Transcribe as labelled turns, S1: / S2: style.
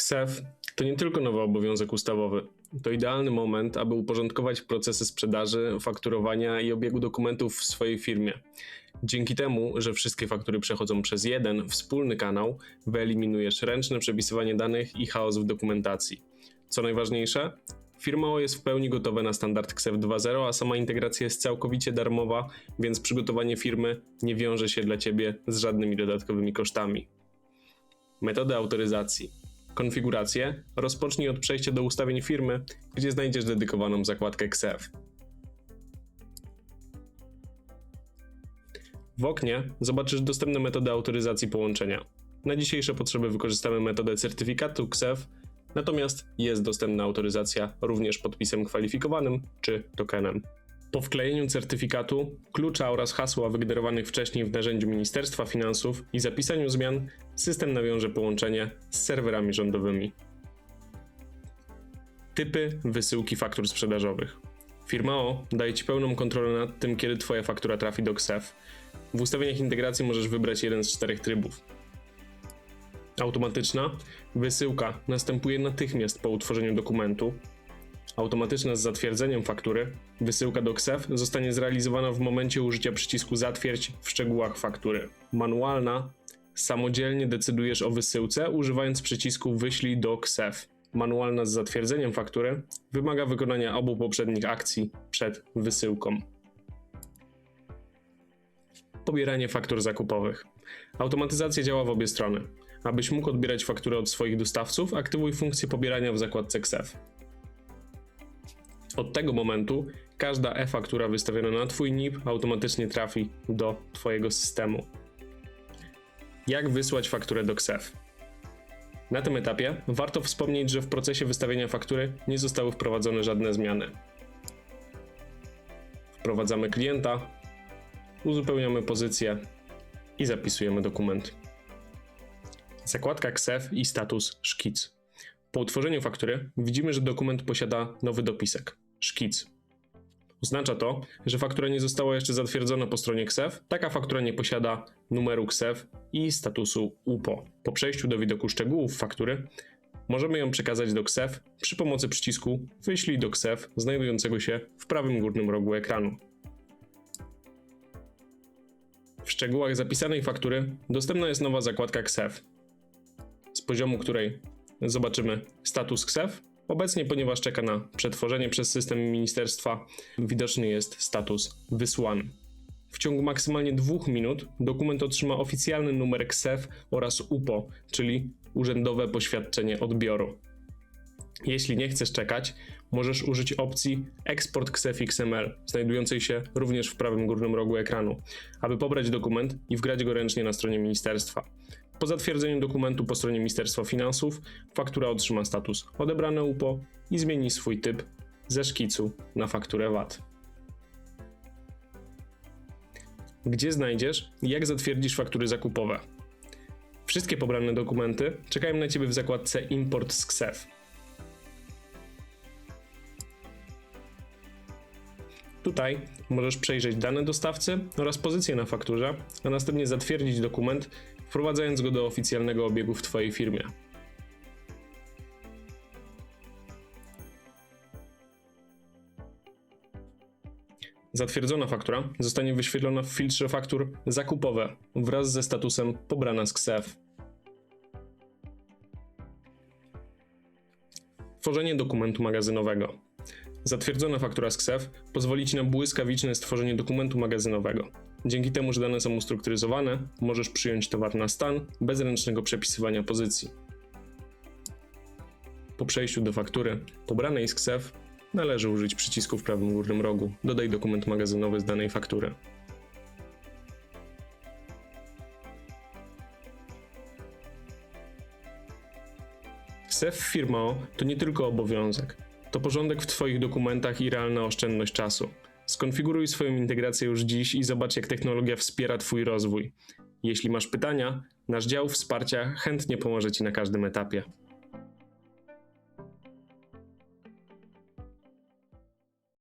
S1: KSEF to nie tylko nowy obowiązek ustawowy. To idealny moment, aby uporządkować procesy sprzedaży, fakturowania i obiegu dokumentów w swojej firmie. Dzięki temu, że wszystkie faktury przechodzą przez jeden wspólny kanał, wyeliminujesz ręczne przepisywanie danych i chaos w dokumentacji. Co najważniejsze, Firma jest w pełni gotowa na standard KSEF 2.0, a sama integracja jest całkowicie darmowa, więc przygotowanie firmy nie wiąże się dla Ciebie z żadnymi dodatkowymi kosztami. Metody autoryzacji. Konfigurację rozpocznij od przejścia do ustawień firmy, gdzie znajdziesz dedykowaną zakładkę KSEF. W oknie zobaczysz dostępne metody autoryzacji połączenia. Na dzisiejsze potrzeby wykorzystamy metodę certyfikatu KSEF, natomiast jest dostępna autoryzacja również podpisem kwalifikowanym czy tokenem. Po wklejeniu certyfikatu, klucza oraz hasła wygenerowanych wcześniej w narzędziu Ministerstwa Finansów i zapisaniu zmian, system nawiąże połączenie z serwerami rządowymi. Typy wysyłki faktur sprzedażowych. Firma O daje Ci pełną kontrolę nad tym, kiedy Twoja faktura trafi do KSEF. W ustawieniach integracji możesz wybrać jeden z czterech trybów. Automatyczna wysyłka następuje natychmiast po utworzeniu dokumentu. Automatyczna z zatwierdzeniem faktury. Wysyłka do KSEF zostanie zrealizowana w momencie użycia przycisku Zatwierdź w szczegółach faktury. Manualna samodzielnie decydujesz o wysyłce używając przycisku Wyślij do KSEF. Manualna z zatwierdzeniem faktury wymaga wykonania obu poprzednich akcji przed wysyłką. Pobieranie faktur zakupowych. Automatyzacja działa w obie strony. Abyś mógł odbierać faktury od swoich dostawców, aktywuj funkcję pobierania w zakładce KSEF. Od tego momentu każda e-faktura wystawiona na Twój NIP automatycznie trafi do Twojego systemu. Jak wysłać fakturę do KSEF? Na tym etapie warto wspomnieć, że w procesie wystawienia faktury nie zostały wprowadzone żadne zmiany. Wprowadzamy klienta, uzupełniamy pozycję i zapisujemy dokument. Zakładka KSEF i status szkic. Po utworzeniu faktury widzimy, że dokument posiada nowy dopisek szkic. Oznacza to, że faktura nie została jeszcze zatwierdzona po stronie KSEF. Taka faktura nie posiada numeru KSEF i statusu UPO. Po przejściu do widoku szczegółów faktury możemy ją przekazać do KSEF przy pomocy przycisku Wyślij do KSEF znajdującego się w prawym górnym rogu ekranu. W szczegółach zapisanej faktury dostępna jest nowa zakładka KSEF, z poziomu której zobaczymy status KSEF. Obecnie, ponieważ czeka na przetworzenie przez system ministerstwa, widoczny jest status wysłany. W ciągu maksymalnie dwóch minut dokument otrzyma oficjalny numer KSEF oraz UPO, czyli Urzędowe Poświadczenie Odbioru. Jeśli nie chcesz czekać, możesz użyć opcji Export KSEF XML, znajdującej się również w prawym górnym rogu ekranu, aby pobrać dokument i wgrać go ręcznie na stronie ministerstwa. Po zatwierdzeniu dokumentu po stronie Ministerstwa Finansów, faktura otrzyma status odebrane UPO i zmieni swój typ ze szkicu na fakturę VAT. Gdzie znajdziesz i jak zatwierdzisz faktury zakupowe? Wszystkie pobrane dokumenty czekają na Ciebie w zakładce Import z KSEF. Tutaj możesz przejrzeć dane dostawcy oraz pozycję na fakturze, a następnie zatwierdzić dokument, wprowadzając go do oficjalnego obiegu w Twojej firmie. Zatwierdzona faktura zostanie wyświetlona w filtrze faktur zakupowe wraz ze statusem pobrana z KSEF. Tworzenie dokumentu magazynowego. Zatwierdzona faktura z KSEF pozwoli Ci na błyskawiczne stworzenie dokumentu magazynowego. Dzięki temu, że dane są ustrukturyzowane, możesz przyjąć towar na stan bez ręcznego przepisywania pozycji. Po przejściu do faktury pobranej z KSEF należy użyć przycisku w prawym górnym rogu Dodaj dokument magazynowy z danej faktury. KSEF Firmao to nie tylko obowiązek, to porządek w Twoich dokumentach i realna oszczędność czasu. Skonfiguruj swoją integrację już dziś i zobacz, jak technologia wspiera Twój rozwój. Jeśli masz pytania, nasz dział wsparcia chętnie pomoże Ci na każdym etapie.